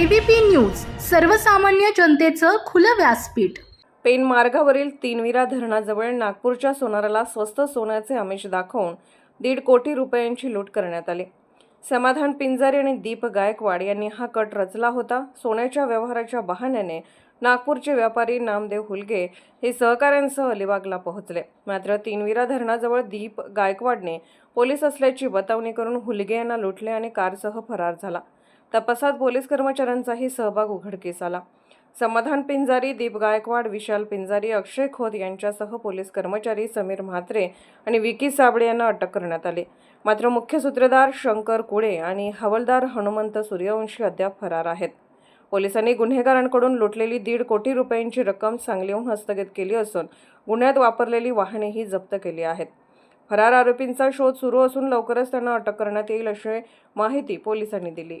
ABP news सर्वसामान्य जनतेचं खुलं व्यासपीठ. पेन मार्गावरील तीनविरा धरणाजवळ नागपूरच्या सोनाराला स्वस्त सोन्याचे आमिष दाखवून दीड कोटी रुपयांची लूट करण्यात आली. समाधान पिंजारी आणि दीप गायकवाड यांनी हा कट रचला होता. सोन्याच्या व्यवहाराच्या बहाण्याने नागपूरचे व्यापारी नामदेव हुलगे हे सहकाऱ्यांसह अलिबागला पोहोचले. मात्र तीनविरा धरणाजवळ दीप गायकवाडने पोलीस असल्याची बतावणी करून हुलगे यांना लुटले आणि कारसह फरार झाला. तपासात पोलीस कर्मचाऱ्यांचाही सहभाग उघडकीस आला समाधान पिंजारी दीप गायकवाड विशाल पिंजारी अक्षय खोत यांच्यासह पोलीस कर्मचारी समीर म्हात्रे आणि विकी साबळे यांना अटक करण्यात आली. मात्र मुख्य सूत्रधार शंकर कुळे आणि हवालदार हनुमंत सूर्यवंशी अद्याप फरार आहेत. पोलिसांनी गुन्हेगारांकडून लुटलेली दीड कोटी रुपयांची रक्कम सांगलीहून हस्तगत केली असून गुन्ह्यात वापरलेली वाहनेही जप्त केली आहेत. फरार आरोपींचा शोध सुरू असून लवकरच त्यांना अटक करण्यात येईल अशी माहिती पोलिसांनी दिली.